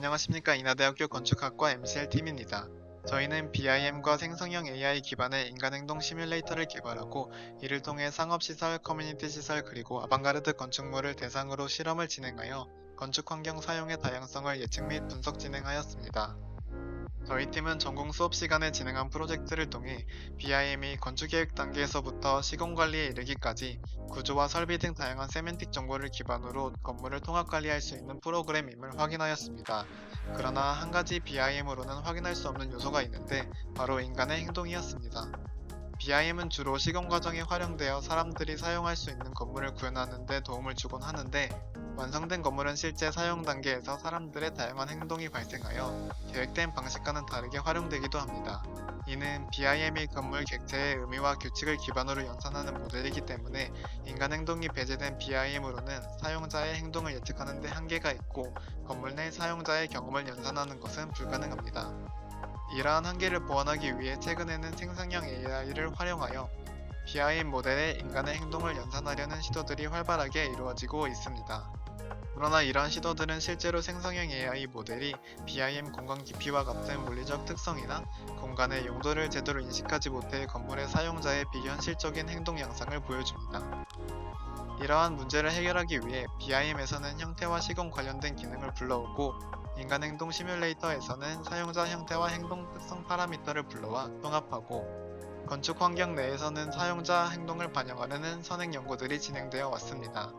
안녕하십니까 인하대학교 건축학과 MCL팀입니다. 저희는 BIM과 생성형 AI 기반의 인간행동 시뮬레이터를 개발하고 이를 통해 상업시설, 커뮤니티 시설 그리고 아방가르드 건축물을 대상으로 실험을 진행하여 건축 환경 사용의 다양성을 예측 및 분석 진행하였습니다. 저희 팀은 전공 수업 시간에 진행한 프로젝트를 통해 BIM이 건축계획 단계에서부터 시공관리에 이르기까지 구조와 설비 등 다양한 세멘틱 정보를 기반으로 건물을 통합 관리할 수 있는 프로그램임을 확인하였습니다. 그러나 한 가지 BIM으로는 확인할 수 없는 요소가 있는데 바로 인간의 행동이었습니다. BIM은 주로 시공 과정에 활용되어 사람들이 사용할 수 있는 건물을 구현하는 데 도움을 주곤 하는데 완성된 건물은 실제 사용 단계에서 사람들의 다양한 행동이 발생하여 계획된 방식과는 다르게 활용되기도 합니다. 이는 BIM이 건물 객체의 의미와 규칙을 기반으로 연산하는 모델이기 때문에 인간 행동이 배제된 BIM으로는 사용자의 행동을 예측하는 데 한계가 있고 건물 내 사용자의 경험을 연산하는 것은 불가능합니다. 이러한 한계를 보완하기 위해 최근에는 생성형 AI를 활용하여 BIM 모델의 인간의 행동을 연산하려는 시도들이 활발하게 이루어지고 있습니다. 그러나 이러한 시도들은 실제로 생성형 AI 모델이 BIM 공간 깊이와 같은 물리적 특성이나 공간의 용도를 제대로 인식하지 못해 건물의 사용자의 비현실적인 행동 양상을 보여줍니다. 이러한 문제를 해결하기 위해 BIM에서는 형태와 시공 관련된 기능을 불러오고 인간 행동 시뮬레이터에서는 사용자 형태와 행동 특성 파라미터를 불러와 통합하고 건축 환경 내에서는 사용자 행동을 반영하려는 선행 연구들이 진행되어 왔습니다.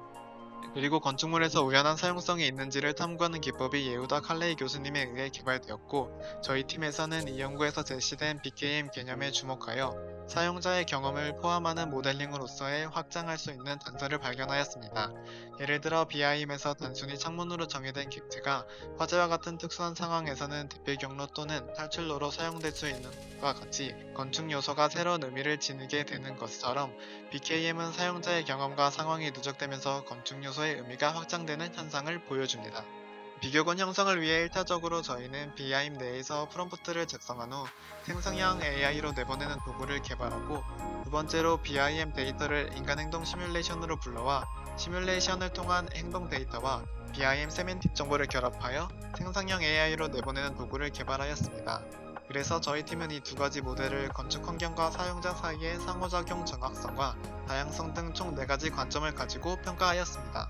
그리고 건축물에서 우연한 사용성이 있는지를 탐구하는 기법이 예우다 칼레이 교수님에 의해 개발되었고 저희 팀에서는 이 연구에서 제시된 BKM 개념에 주목하여 사용자의 경험을 포함하는 모델링으로서의 확장할 수 있는 단서를 발견하였습니다. 예를 들어 BIM에서 단순히 창문으로 정의된 객체가 화재와 같은 특수한 상황에서는 대피 경로 또는 탈출로로 사용될 수 있는 것과 같이 건축 요소가 새로운 의미를 지니게 되는 것처럼 BKM은 사용자의 경험과 상황이 누적되면서 건축 요소의 의미가 확장되는 현상을 보여줍니다. 비교권 형성을 위해 1차적으로 저희는 BIM 내에서 프롬프트를 작성한 후 생성형 AI로 내보내는 도구를 개발하고 두 번째로 BIM 데이터를 인간 행동 시뮬레이션으로 불러와 시뮬레이션을 통한 행동 데이터와 BIM 세멘틱 정보를 결합하여 생성형 AI로 내보내는 도구를 개발하였습니다. 그래서 저희 팀은 이 두 가지 모델을 건축 환경과 사용자 사이의 상호작용 정확성과 다양성 등 총 4가지 관점을 가지고 평가하였습니다.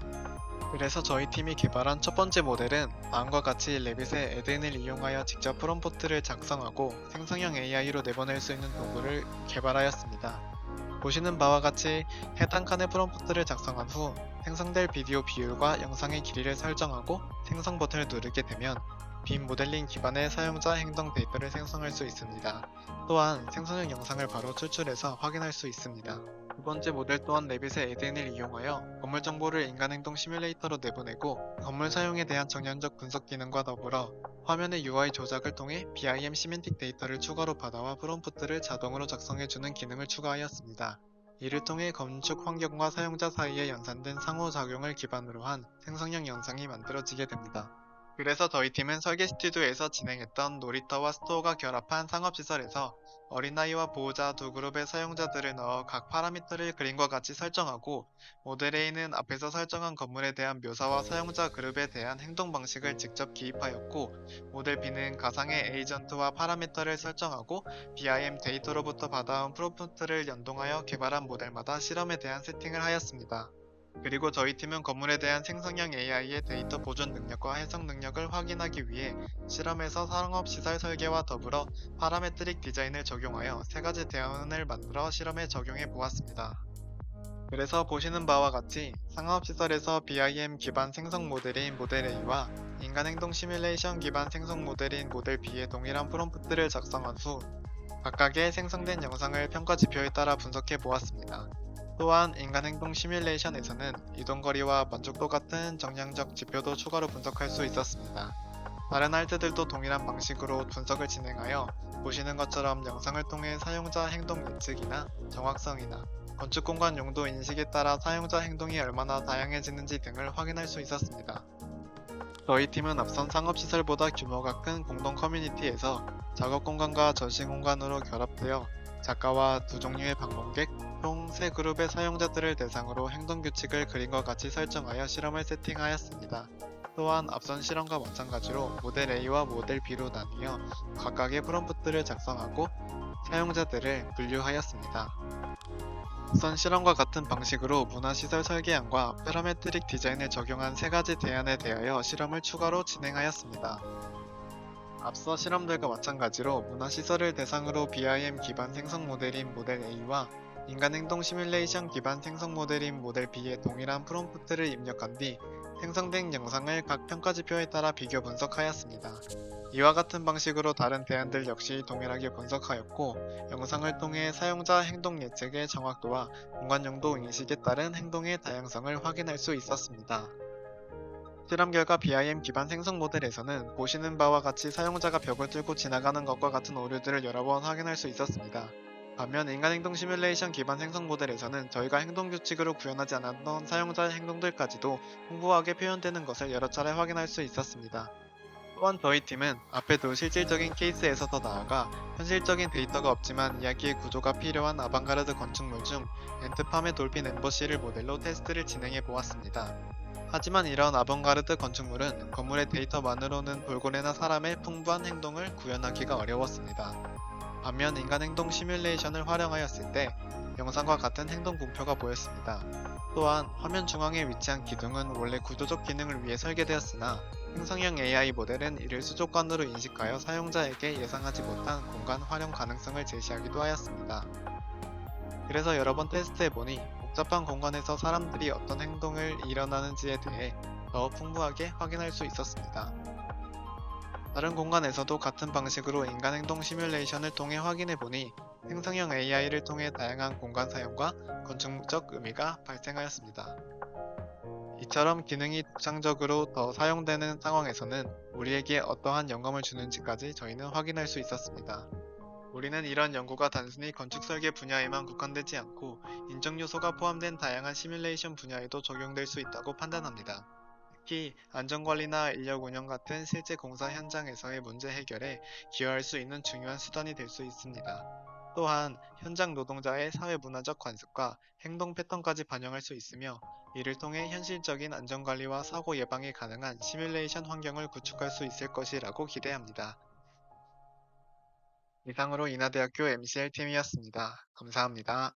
그래서 저희 팀이 개발한 첫 번째 모델은 다음과 같이 레빗의 에덴을 이용하여 직접 프롬프트를 작성하고 생성형 AI로 내보낼 수 있는 도구를 개발하였습니다. 보시는 바와 같이 해당 칸의 프롬프트를 작성한 후 생성될 비디오 비율과 영상의 길이를 설정하고 생성 버튼을 누르게 되면 빔 모델링 기반의 사용자 행동 데이터를 생성할 수 있습니다. 또한 생성형 영상을 바로 추출해서 확인할 수 있습니다. 두 번째 모델 또한 레빗의 에덴을 이용하여 건물 정보를 인간 행동 시뮬레이터로 내보내고 건물 사용에 대한 정량적 분석 기능과 더불어 화면의 UI 조작을 통해 BIM 시멘틱 데이터를 추가로 받아와 프롬프트를 자동으로 작성해주는 기능을 추가하였습니다. 이를 통해 건축 환경과 사용자 사이에 연산된 상호작용을 기반으로 한 생성형 영상이 만들어지게 됩니다. 그래서 저희 팀은 설계 스튜디오에서 진행했던 놀이터와 스토어가 결합한 상업시설에서 어린아이와 보호자 두 그룹의 사용자들을 넣어 각 파라미터를 그림과 같이 설정하고 모델 A는 앞에서 설정한 건물에 대한 묘사와 사용자 그룹에 대한 행동 방식을 직접 기입하였고 모델 B는 가상의 에이전트와 파라미터를 설정하고 BIM 데이터로부터 받아온 프롬프트를 연동하여 개발한 모델마다 실험에 대한 세팅을 하였습니다. 그리고 저희 팀은 건물에 대한 생성형 AI의 데이터 보존 능력과 해석 능력을 확인하기 위해 실험에서 상업 시설 설계와 더불어 파라메트릭 디자인을 적용하여 세 가지 대안을 만들어 실험에 적용해 보았습니다. 그래서 보시는 바와 같이 상업시설에서 BIM 기반 생성 모델인 모델 A와 인간 행동 시뮬레이션 기반 생성 모델인 모델 B의 동일한 프롬프트를 작성한 후 각각의 생성된 영상을 평가 지표에 따라 분석해 보았습니다. 또한 인간 행동 시뮬레이션에서는 이동거리와 만족도 같은 정량적 지표도 추가로 분석할 수 있었습니다. 다른 할트들도 동일한 방식으로 분석을 진행하여 보시는 것처럼 영상을 통해 사용자 행동 예측이나 정확성이나 건축 공간 용도 인식에 따라 사용자 행동이 얼마나 다양해지는지 등을 확인할 수 있었습니다. 저희 팀은 앞선 상업시설보다 규모가 큰 공동 커뮤니티에서 작업 공간과 전시 공간으로 결합되어 작가와 두 종류의 방문객, 총세 그룹의 사용자들을 대상으로 행동 규칙을 그림과 같이 설정하여 실험을 세팅하였습니다. 또한 앞선 실험과 마찬가지로 모델 A와 모델 B로 나뉘어 각각의 프롬프트를 작성하고 사용자들을 분류하였습니다. 앞선 실험과 같은 방식으로 문화시설 설계안과 파라메트릭 디자인을 적용한 세 가지 대안에 대하여 실험을 추가로 진행하였습니다. 앞서 실험들과 마찬가지로 문화시설을 대상으로 BIM 기반 생성 모델인 모델 A와 인간 행동 시뮬레이션 기반 생성 모델인 모델 B에 동일한 프롬프트를 입력한 뒤 생성된 영상을 각 평가 지표에 따라 비교 분석하였습니다. 이와 같은 방식으로 다른 대안들 역시 동일하게 분석하였고 영상을 통해 사용자 행동 예측의 정확도와 공간 용도 인식에 따른 행동의 다양성을 확인할 수 있었습니다. 실험 결과 BIM 기반 생성 모델에서는 보시는 바와 같이 사용자가 벽을 뚫고 지나가는 것과 같은 오류들을 여러 번 확인할 수 있었습니다. 반면 인간행동 시뮬레이션 기반 생성 모델에서는 저희가 행동 규칙으로 구현하지 않았던 사용자의 행동들까지도 풍부하게 표현되는 것을 여러 차례 확인할 수 있었습니다. 또한 저희 팀은 앞에도 실질적인 케이스에서 더 나아가 현실적인 데이터가 없지만 이야기의 구조가 필요한 아방가르드 건축물 중 엔트팜의 돌핀 엠버시를 모델로 테스트를 진행해 보았습니다. 하지만 이런 아방가르드 건축물은 건물의 데이터만으로는 돌고래나 사람의 풍부한 행동을 구현하기가 어려웠습니다. 반면 인간 행동 시뮬레이션을 활용하였을 때 영상과 같은 행동 공표가 보였습니다. 또한 화면 중앙에 위치한 기둥은 원래 구조적 기능을 위해 설계되었으나 생성형 AI 모델은 이를 수족관으로 인식하여 사용자에게 예상하지 못한 공간 활용 가능성을 제시하기도 하였습니다. 그래서 여러 번 테스트해보니 복잡한 공간에서 사람들이 어떤 행동을 일어나는지에 대해 더 풍부하게 확인할 수 있었습니다. 다른 공간에서도 같은 방식으로 인간 행동 시뮬레이션을 통해 확인해 보니 생성형 AI를 통해 다양한 공간 사용과 건축적 의미가 발생하였습니다. 이처럼 기능이 독창적으로 더 사용되는 상황에서는 우리에게 어떠한 영감을 주는지까지 저희는 확인할 수 있었습니다. 우리는 이런 연구가 단순히 건축 설계 분야에만 국한되지 않고 인적 요소가 포함된 다양한 시뮬레이션 분야에도 적용될 수 있다고 판단합니다. 특히 안전관리나 인력 운영 같은 실제 공사 현장에서의 문제 해결에 기여할 수 있는 중요한 수단이 될 수 있습니다. 또한 현장 노동자의 사회 문화적 관습과 행동 패턴까지 반영할 수 있으며 이를 통해 현실적인 안전관리와 사고 예방이 가능한 시뮬레이션 환경을 구축할 수 있을 것이라고 기대합니다. 이상으로 인하대학교 MCL팀이었습니다. 감사합니다.